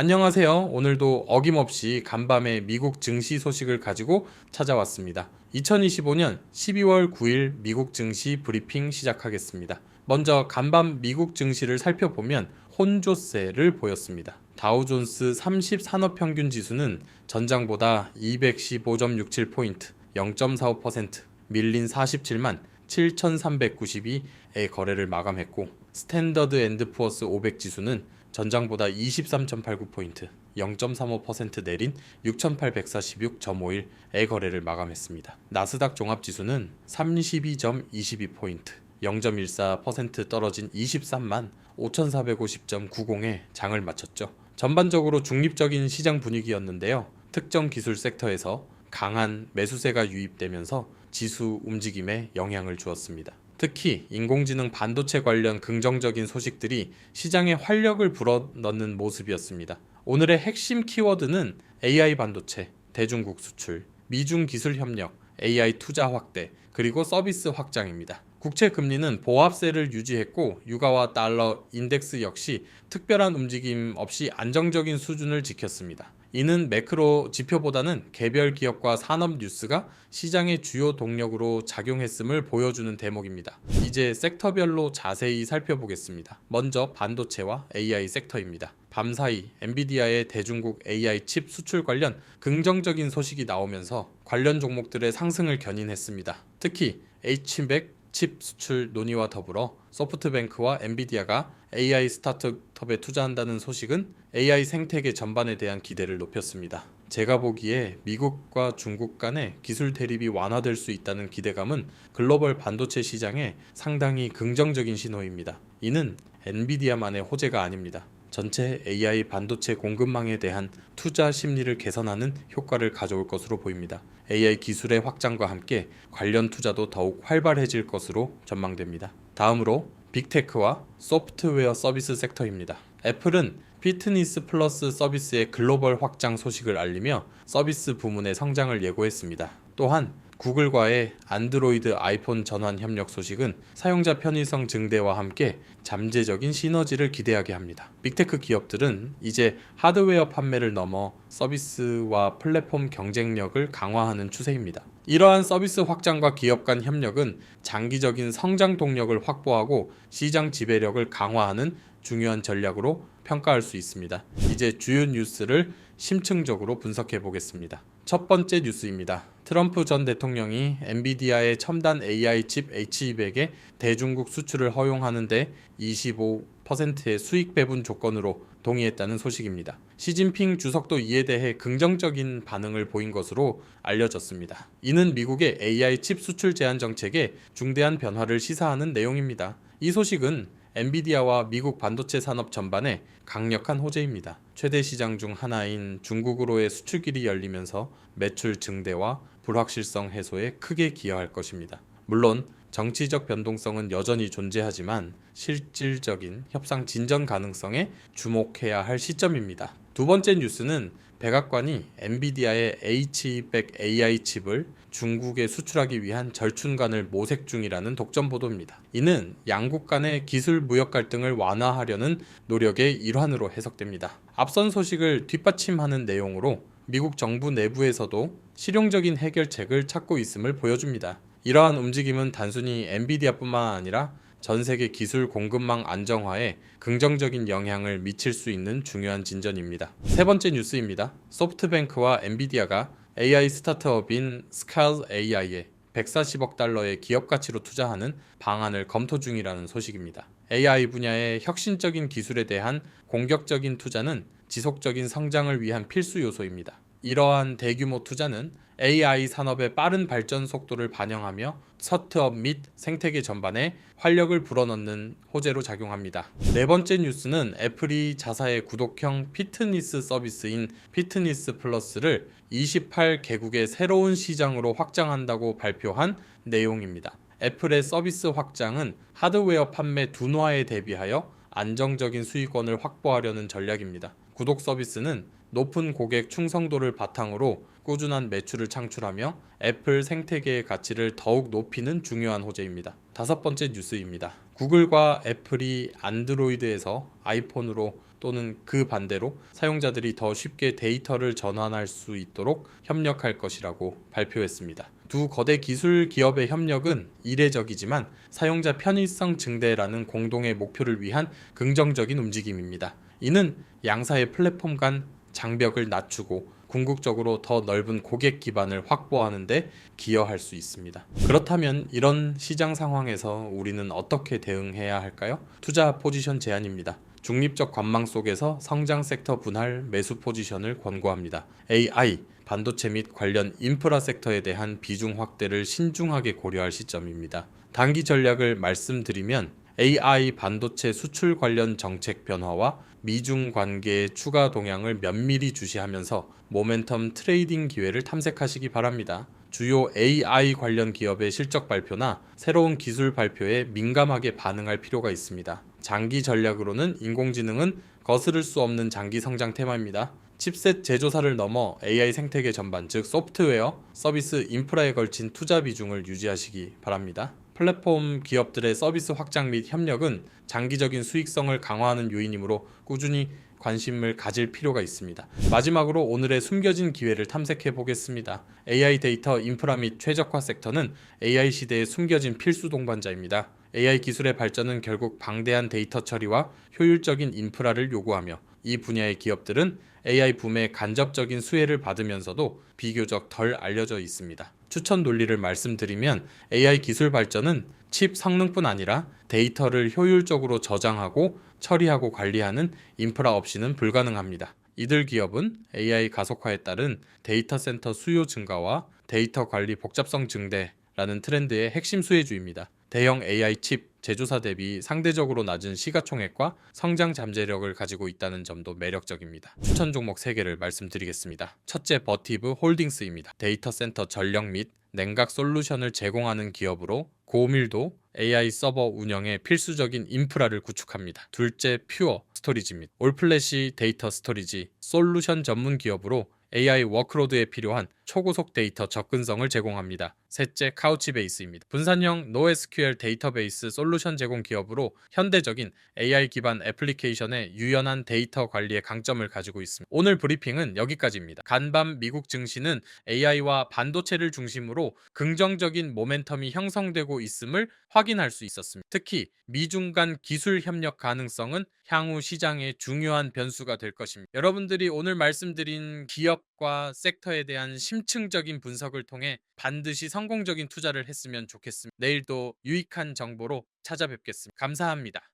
안녕하세요. 오늘도 어김없이 간밤에 미국 증시 소식을 가지고 찾아왔습니다. 2025년 12월 9일 미국 증시 브리핑 시작하겠습니다. 먼저 간밤 미국 증시를 살펴보면 혼조세를 보였습니다. 다우존스 30 산업평균 지수는 전장보다 215.67포인트, 0.45% 밀린 47만 7,392의 거래를 마감했고 스탠더드 앤드 푸어스 500 지수는 전장보다 23.89포인트, 0.35% 내린 6,846.51의 거래를 마감했습니다. 나스닥 종합지수는 32.22포인트, 0.14% 떨어진 23만 5,450.90에 장을 마쳤죠. 전반적으로 중립적인 시장 분위기였는데요. 특정 기술 섹터에서 강한 매수세가 유입되면서 지수 움직임에 영향을 주었습니다. 특히 인공지능 반도체 관련 긍정적인 소식들이 시장에 활력을 불어넣는 모습이었습니다. 오늘의 핵심 키워드는 AI 반도체, 대중국 수출, 미중 기술 협력, AI 투자 확대, 그리고 서비스 확장입니다. 국채 금리는 보합세를 유지했고 유가와 달러 인덱스 역시 특별한 움직임 없이 안정적인 수준을 지켰습니다. 이는 매크로 지표보다는 개별 기업과 산업 뉴스가 시장의 주요 동력으로 작용했음을 보여주는 대목입니다. 이제 섹터별로 자세히 살펴보겠습니다. 먼저 반도체와 AI 섹터입니다. 밤사이 엔비디아의 대중국 AI 칩 수출 관련 긍정적인 소식이 나오면서 관련 종목들의 상승을 견인했습니다. 특히 H100 칩 수출 논의와 더불어 소프트뱅크와 엔비디아가 AI 스타트업에 투자한다는 소식은 AI 생태계 전반에 대한 기대를 높였습니다. 제가 보기에 미국과 중국 간의 기술 대립이 완화될 수 있다는 기대감은 글로벌 반도체 시장에 상당히 긍정적인 신호입니다. 이는 엔비디아만의 호재가 아닙니다. 전체 AI 반도체 공급망에 대한 투자 심리를 개선하는 효과를 가져올 것으로 보입니다. AI 기술의 확장과 함께 관련 투자도 더욱 활발해질 것으로 전망됩니다. 다음으로 빅테크와 소프트웨어 서비스 섹터입니다. 애플은 피트니스 플러스 서비스의 글로벌 확장 소식을 알리며 서비스 부문의 성장을 예고했습니다. 또한 구글과의 안드로이드 아이폰 전환 협력 소식은 사용자 편의성 증대와 함께 잠재적인 시너지를 기대하게 합니다. 빅테크 기업들은 이제 하드웨어 판매를 넘어 서비스와 플랫폼 경쟁력을 강화하는 추세입니다. 이러한 서비스 확장과 기업 간 협력은 장기적인 성장 동력을 확보하고 시장 지배력을 강화하는 중요한 전략으로 평가할 수 있습니다. 이제 주요 뉴스를 심층적으로 분석해 보겠습니다. 첫 번째 뉴스입니다. 트럼프 전 대통령이 엔비디아의 첨단 AI 칩 H200의 대중국 수출을 허용하는데 25%의 수익 배분 조건으로 동의했다는 소식입니다. 시진핑 주석도 이에 대해 긍정적인 반응을 보인 것으로 알려졌습니다. 이는 미국의 AI 칩 수출 제한 정책에 중대한 변화를 시사하는 내용입니다. 이 소식은 엔비디아와 미국 반도체 산업 전반에 강력한 호재입니다. 최대 시장 중 하나인 중국으로의 수출길이 열리면서 매출 증대와 불확실성 해소에 크게 기여할 것입니다. 물론 정치적 변동성은 여전히 존재하지만 실질적인 협상 진전 가능성에 주목해야 할 시점입니다. 두 번째 뉴스는 백악관이 엔비디아의 H100 AI 칩을 중국에 수출하기 위한 절충관을 모색 중이라는 독점 보도입니다. 이는 양국 간의 기술 무역 갈등을 완화하려는 노력의 일환으로 해석됩니다. 앞선 소식을 뒷받침하는 내용으로 미국 정부 내부에서도 실용적인 해결책을 찾고 있음을 보여줍니다. 이러한 움직임은 단순히 엔비디아뿐만 아니라 전 세계 기술 공급망 안정화에 긍정적인 영향을 미칠 수 있는 중요한 진전입니다. 세 번째 뉴스입니다. 소프트뱅크와 엔비디아가 AI 스타트업인 스칼 AI에 140억 달러의 기업 가치로 투자하는 방안을 검토 중이라는 소식입니다. AI 분야의 혁신적인 기술에 대한 공격적인 투자는 지속적인 성장을 위한 필수 요소입니다. 이러한 대규모 투자는 AI 산업의 빠른 발전 속도를 반영하며 서트업 및 생태계 전반에 활력을 불어넣는 호재로 작용합니다. 네 번째 뉴스는 애플이 자사의 구독형 피트니스 서비스인 피트니스 플러스를 28개국의 새로운 시장으로 확장한다고 발표한 내용입니다. 애플의 서비스 확장은 하드웨어 판매 둔화에 대비하여 안정적인 수익원을 확보하려는 전략입니다. 구독 서비스는 높은 고객 충성도를 바탕으로 꾸준한 매출을 창출하며 애플 생태계의 가치를 더욱 높이는 중요한 호재입니다. 다섯 번째 뉴스입니다. 구글과 애플이 안드로이드에서 아이폰으로 또는 그 반대로 사용자들이 더 쉽게 데이터를 전환할 수 있도록 협력할 것이라고 발표했습니다. 두 거대 기술 기업의 협력은 이례적이지만 사용자 편의성 증대라는 공동의 목표를 위한 긍정적인 움직임입니다. 이는 양사의 플랫폼 간 장벽을 낮추고 궁극적으로 더 넓은 고객 기반을 확보하는 데 기여할 수 있습니다. 그렇다면 이런 시장 상황에서 우리는 어떻게 대응해야 할까요? 투자 포지션 제한입니다. 중립적 관망 속에서 성장 섹터 분할 매수 포지션을 권고합니다. AI, 반도체 및 관련 인프라 섹터에 대한 비중 확대를 신중하게 고려할 시점입니다. 단기 전략을 말씀드리면 AI 반도체 수출 관련 정책 변화와 미중 관계의 추가 동향을 면밀히 주시하면서 모멘텀 트레이딩 기회를 탐색하시기 바랍니다. 주요 AI 관련 기업의 실적 발표나 새로운 기술 발표에 민감하게 반응할 필요가 있습니다. 장기 전략으로는 인공지능은 거스를 수 없는 장기 성장 테마입니다. 칩셋 제조사를 넘어 AI 생태계 전반, 즉 소프트웨어, 서비스, 인프라에 걸친 투자 비중을 유지하시기 바랍니다. 플랫폼 기업들의 서비스 확장 및 협력은 장기적인 수익성을 강화하는 요인이므로 꾸준히 관심을 가질 필요가 있습니다. 마지막으로 오늘의 숨겨진 기회를 탐색해 보겠습니다. AI 데이터 인프라 및 최적화 섹터는 AI 시대의 숨겨진 필수 동반자입니다. AI 기술의 발전은 결국 방대한 데이터 처리와 효율적인 인프라를 요구하며 이 분야의 기업들은 AI 붐의 간접적인 수혜를 받으면서도 비교적 덜 알려져 있습니다. 추천 논리를 말씀드리면 AI 기술 발전은 칩 성능뿐 아니라 데이터를 효율적으로 저장하고 처리하고 관리하는 인프라 없이는 불가능합니다. 이들 기업은 AI 가속화에 따른 데이터 센터 수요 증가와 데이터 관리 복잡성 증대라는 트렌드의 핵심 수혜주입니다. 대형 AI 칩 제조사 대비 상대적으로 낮은 시가총액과 성장 잠재력을 가지고 있다는 점도 매력적입니다. 추천 종목 3개를 말씀드리겠습니다. 첫째 버티브 홀딩스입니다. 데이터 센터 전력 및 냉각 솔루션을 제공하는 기업으로 고밀도 AI 서버 운영에 필수적인 인프라를 구축합니다. 둘째 퓨어 스토리지 및 올플래시 데이터 스토리지 솔루션 전문 기업으로 AI 워크로드에 필요한 초고속 데이터 접근성을 제공합니다. 셋째, 카우치베이스입니다. 분산형 NoSQL 데이터베이스 솔루션 제공 기업으로 현대적인 AI 기반 애플리케이션의 유연한 데이터 관리의 강점을 가지고 있습니다. 오늘 브리핑은 여기까지입니다. 간밤 미국 증시는 AI와 반도체를 중심으로 긍정적인 모멘텀이 형성되고 있음을 확인할 수 있었습니다. 특히 미중 간 기술 협력 가능성은 향후 시장의 중요한 변수가 될 것입니다. 여러분들이 오늘 말씀드린 기업과 섹터에 대한 심층적인 분석을 통해 반드시 성공적인 투자를 했으면 좋겠습니다. 내일도 유익한 정보로 찾아뵙겠습니다. 감사합니다.